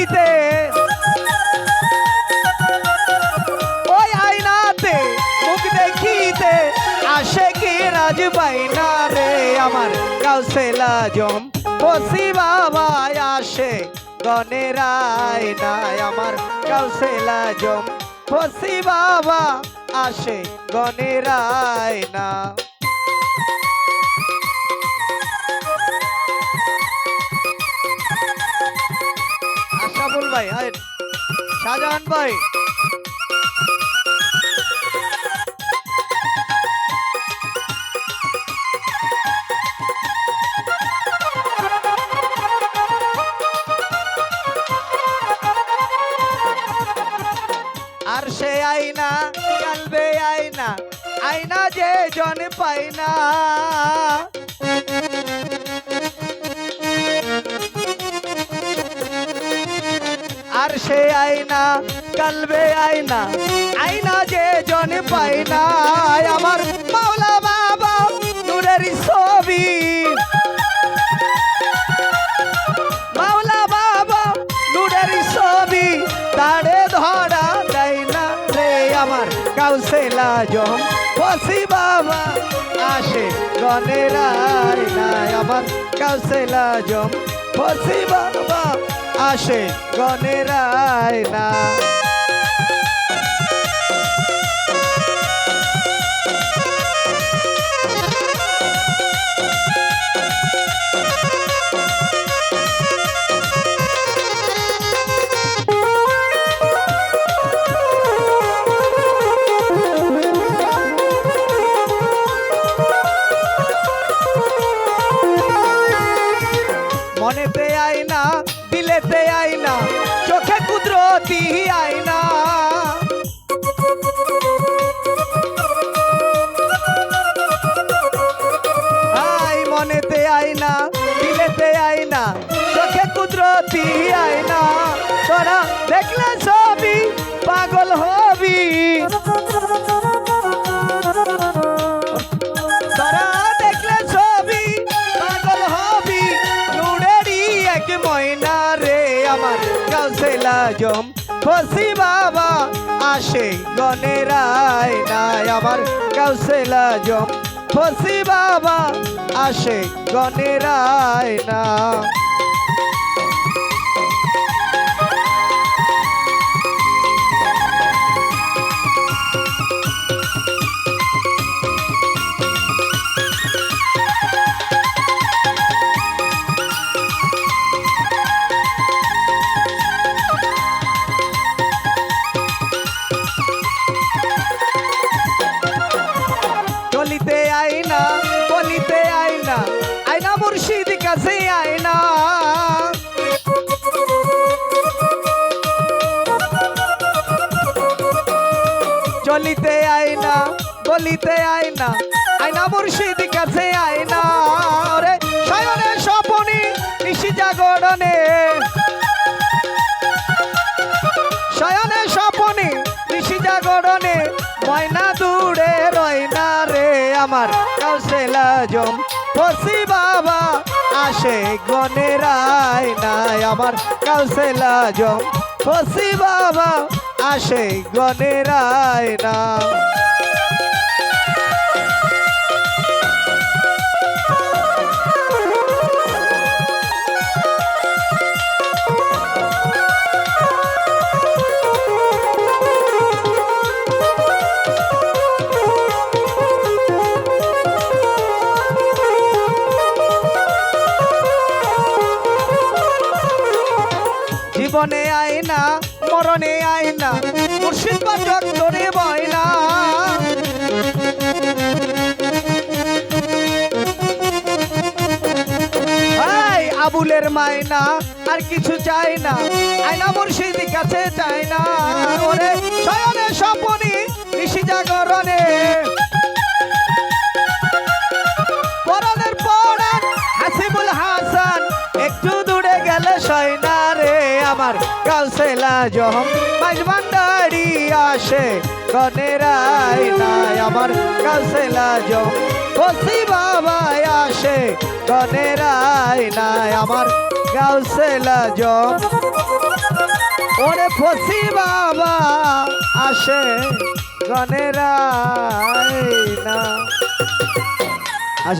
দেখিতে ওই আয়নাতে মুখ দেখিতে আসে কি রাজ বাইনা রে, আমার কাউসেলা জম। বসি বাবা আসে গনের আয়নায়, আমার কাউসেলা জম। বসি বাবা আসে গনের আয়না। ভাই আয় শাহজাহান ভাই। আর সে আইনা কালবে আইনা আইনা যে জন পাই আর সে আইনা কালবে আইনা আইনা যে জন পাই না, আমার মাওলা বাবা নূরের ছবি। মাওলা বাবা নূরের ছবি, তারে ধরা দেয় না রে আমার কাউসেলা জম বসি বাবা আসে গনের নাই আমার কাউসেলা জম বসি বাবা আসে গনের না মনেতে আইনা দিলেতে আইনা চোখে কুদরতি আইনা আই, মনেতে আইনা দিলেতে আইনা চোখে কুদরতি আইনা তোরা দেখলে জম ফসি বাবা আসে গনেরায় নাই আমার কাউসেলা জম ফসি বাবা আসে গনেরায় না কাছে আইনা চলিতে আইনা বলিতে আইনা আইনা মুর্শিদ কাছে আইনা রে শয়নে স্বপনে, নিশি জাগরণে। শয়নে স্বপনে, নিশি জাগরণে, ময়না দূরে রয়না রে আমার কাউসেলা জম। ফসি বাবা আসে গনেরাই নাই আমার কাউসেলা জম। ফসি বাবা আসে গনেরাই না জীবনে আয়না, মরণে আয়না, মুর্শিদ বাচক তোরে বয়না। না আবুলের মায়না, আর কিছু চাই না। আয়না মুর্শিদ কাছে চাই না। জহম মাঝ ভান্ডারি আসে কনেরাই নাই আমার কাউসেলা জহম। বসি বাবা আসে কনেরাই নাই আমার গাউসেলা জম ওরে ফসি বাবা আসে গনেরা